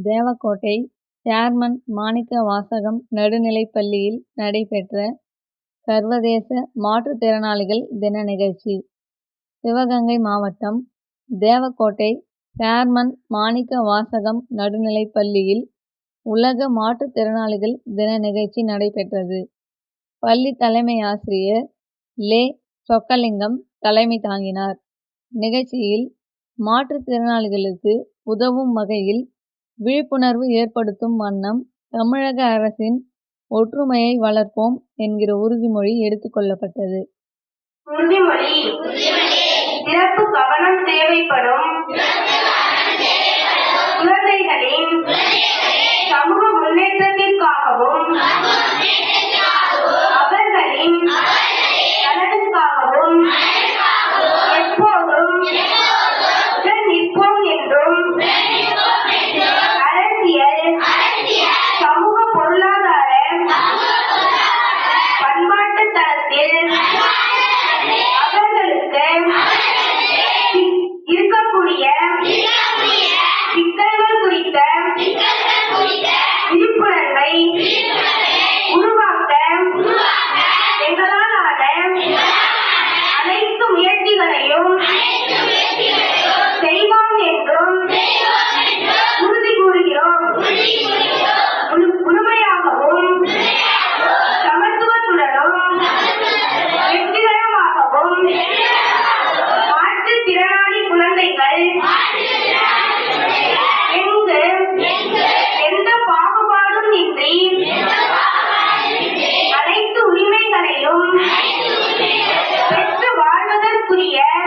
Devakottai chairman மாணிக்க வாசகம் நடுநிலைப்பள்ளியில் நடைபெற்ற சர்வதேச மாற்றுத்திறனாளிகள் தின நிகழ்ச்சி சிவகங்கை மாவட்டம் தேவக்கோட்டை சேர்மன் மாணிக்க வாசகம் நடுநிலைப்பள்ளியில் உலக மாற்றுத்திறனாளிகள் தின நிகழ்ச்சி நடைபெற்றது. பள்ளி தலைமை ஆசிரியர் லே. சொக்கலிங்கம் தலைமை தாங்கினார். நிகழ்ச்சியில் மாற்றுத்திறனாளிகளுக்கு உதவும் வகையில் விழிப்புணர்வு ஏற்படுத்தும் வண்ணம் தமிழக அரசின் ஒற்றுமையை வளர்ப்போம் என்கிற உறுதிமொழி எடுத்துக்கொள்ளப்பட்டது உறுதிமொழி. சிறப்பு கவனம் தேவைப்படும். விழிப்புணர்வை yeah.